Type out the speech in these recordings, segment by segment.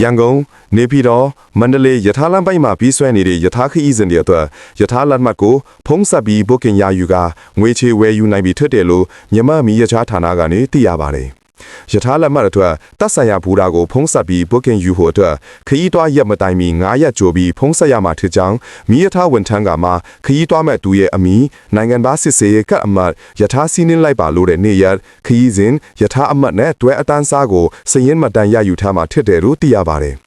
ရန်ကုန်နေပြည်တော်မန္တလေးယထာလမ်းပိုင်းမှာပြီးဆွဲနေတဲ့ယထာခရီးစဉ်တွေအတွက်ယထာလက်မှတ်ကိုဖုံးဆက်ပြီး booking ရယူကငွေချေဝယ်ယူနိုင်ပြီထွက်တယ်လို့မြန်မာမီရချားဌာနကနေသိရပါတယ်။ ယထာလက်မှတ်အတွက်တပ်ဆိုင်ရာဘူတာကိုဖုံးဆက်ပြီး booking ယူဖို့အတွက်ခရီးသွားရက်မတိုင်မီ9ရက်ကြိုပြီးဖုံးဆက်ရမှာဖြစ်ကြောင်းမီရထားဝန်ထမ်းကမှခရီးသွားမဲ့သူရဲ့အမည်နိုင်ငံသားစစ်ဆေးရေးကတ်အမတ်ယထာစီးနှင်းလိုက်ပါလို့တဲ့နေ့ရက်ခရီးစဉ်ယထာအမတ်နဲ့တွဲအတန်းစားကိုစည်ရင်မှတ်တမ်းရယူထားမှာဖြစ်တယ်လို့သိရပါတယ်။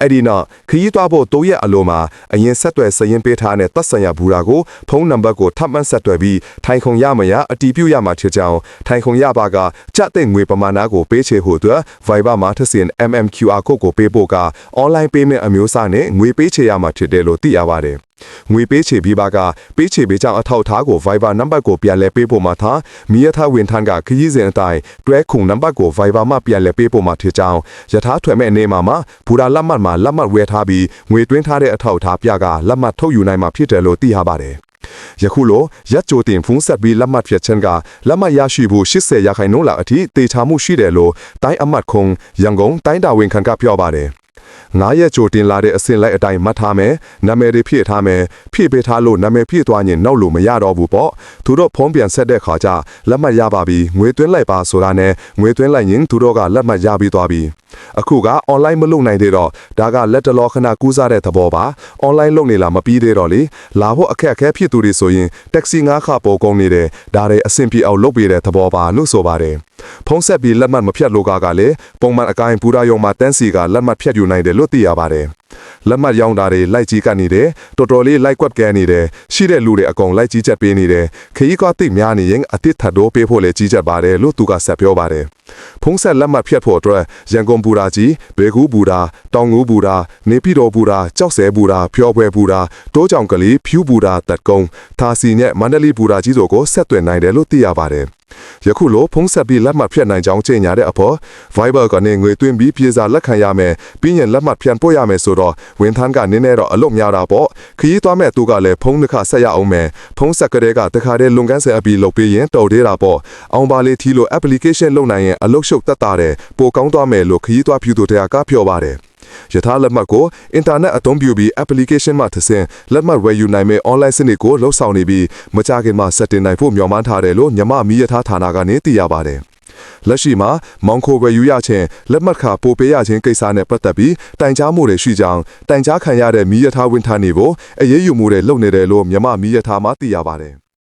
အဲ့ဒီနောက်ခရီးသွားဖို့တိုးရက်အလိုမှာအရင်ဆက်တွယ်စရင်ပေးထားတဲ့သက်ဆိုင်ရာဘူရာကိုဖုန်းနံပါတ်ကိုထပ်မံဆက်တွယ်ပြီးထိုင်ခုံရမရအတီးပြုတ်ရမှာဖြစ်ကြောင်းထိုင်ခုံရပါကကြက်တဲ့ငွေပမာဏကိုပေးချေဖို့အတွက် Viber မှာထစင် MMQR code ကိုပေးဖို့က online payment အမျိုးအစားနဲ့ငွေပေးချေရမှာဖြစ်တယ်လို့သိရပါတယ် ငွေပေးချေပြီးပါကပေးချေပေးကြောင်းအထောက်အထားကို Viber နံပါတ်ကိုပြန်လဲပေးဖို့မှာထားမိရထားဝင်ထန်းကခရီးစဉ်အတိုင်းတွဲခုံနံပါတ်ကို Viber မှာပြန်လဲပေးဖို့မှာဖြစ်ကြောင်းယထာထွေမဲ့အနေမှာမှာဘူရာလက်မှတ်မှာလက်မှတ်ဝယ်ထားပြီးငွေတွင်းထားတဲ့အထောက်အထားပြကလက်မှတ်ထုတ်ယူနိုင်မှာဖြစ်တယ်လို့သိရပါတယ်ယခုလိုရက်ကြိုတင်ဖုန်းဆက်ပြီးလက်မှတ်ဖြတ်ခြင်းကလက်မှတ်ရရှိဖို့80ရာခိုင်နှုန်းလောက်အထိတေချာမှုရှိတယ်လို့တိုင်းအမတ်ခုံရန်ကုန်တိုင်းတာဝန်ခံကပြောပါတယ် ငါးရက်ကြိုတင်လာတဲ့အစင်လိုက်အတိုင်းမှတ်ထားမယ်နာမည်တွေဖြည့်ထားမယ်ဖြည့်ပေးထားလို့နာမည်ဖြည့်သွားရင်နောက်လို့မရတော့ဘူးပေါ့သူတို့ဖုံးပြန်ဆက်တဲ့ခါကျလက်မှတ်ရပါပြီငွေသွင်းလိုက်ပါဆိုတာနဲ့ငွေသွင်းလိုက်ရင်သူတို့ကလက်မှတ်ရပြီးသွားပြီ အခုက online မလုပ်နိုင်သေးတော့ဒါကလက်တလောခဏကူးစားတဲ့သဘောပါ online လုပ်နေလားမပြီးသေးတော့လေလာဖို့အခက်အခဲဖြစ်သူတွေဆိုရင်တက္ကစီငါးခပေါ်ကုန်နေတယ်ဒါတွေအဆင်ပြေအောင်လုပ်ပေးတဲ့သဘောပါလို့ဆိုပါတယ်ဖုံးဆက်ပြီးလက်မှတ်မဖြတ်လို့ကကလည်းပုံမှန်အကိုင်းပူရာယုံမှာတန်းစီကလက်မှတ်ဖြတ်ယူနိုင်တယ်လို့သိရပါတယ် လက်မှတ်ရောင်းတာတွေလိုက်ကြီးကပ်နေတယ်တော်တော်လေးလိုက်ကွက်ကဲနေတယ်ရှိတဲ့လူတွေအကုန်လိုက်ကြီးချက်ပေးနေတယ်ခရီးကတိတ်များနေရင်အတစ်ထပ်တော့ပေးဖို့လည်းကြီးချက်ပါတယ်လို့သူကဆက်ပြောပါတယ်ဖုံးဆက်လက်မှတ်ဖြတ်ဖို့အတွက်ရန်ကုန်ဘူရာကြီးဘေကူးဘူရာတောင်ငူဘူရာနေပြည်တော်ဘူရာကြောက်စဲဘူရာဖျော်ပွဲဘူရာတိုးကြောင်ကလေးဖြူဘူရာတက်ကုန်းသာစီနဲ့မန္တလေးဘူရာကြီးတို့ကိုဆက်သွယ်နိုင်တယ်လို့သိရပါတယ် ယခုလိုဖုံးဆက်ပြီးလက်မှတ်ဖြတ်နိုင်ကြောင်းကြေညာတဲ့အဖို့ Viber ကနေငွေသွင်းပြီးပြေစာလက်ခံရမယ်ပြီးရင်လက်မှတ်ဖြန့်ပို့ရမယ်ဆိုတော့ဝန်ထမ်းကနင်းနေတော့အလုပ်များတာပေါ့ခရီးသွားမဲ့သူကလည်းဖုံးတစ်ခါဆက်ရအောင်မယ်ဖုံးဆက်ကလေးကတခါတည်းလွန်ကန်းဆယ်အပြီးလုပ်ပေးရင်တော်သေးတာပေါ့အောင်ပါလေးထီလို့ application လုပ်နိုင်ရင်အလုပ်ရှုပ်တက်တာတယ်ပိုကောင်းသွားမယ်လို့ခရီးသွားဖြူသူတွေကကပြောပါတယ် ယထာလက်မှတ်ကိုအင်တာနက်အသုံးပြုပြီး application မှာသစင်လက်မှတ်ဝယ်ယူနိုင်မယ့် online စနစ်ကိုလှုပ်ဆောင်နေပြီးမကြခင်မှာ set တင်နိုင်ဖို့မျှော်မှန်းထားတယ်လို့ညမမီယထာဌာနကနေသိရပါတယ်လက်ရှိမှာမောင်ခိုဝယ်ယူရခြင်းလက်မှတ်ခါပို့ပေးရခြင်းကိစ္စနဲ့ပတ်သက်ပြီးတိုင်ကြားမှုတွေရှိကြောင်းတိုင်ကြားခံရတဲ့မီးရထားဝန်ထမ်းတွေကိုအရေးယူမှုတွေလုပ်နေတယ်လို့မြမမီးရထားမှသိရပါတယ်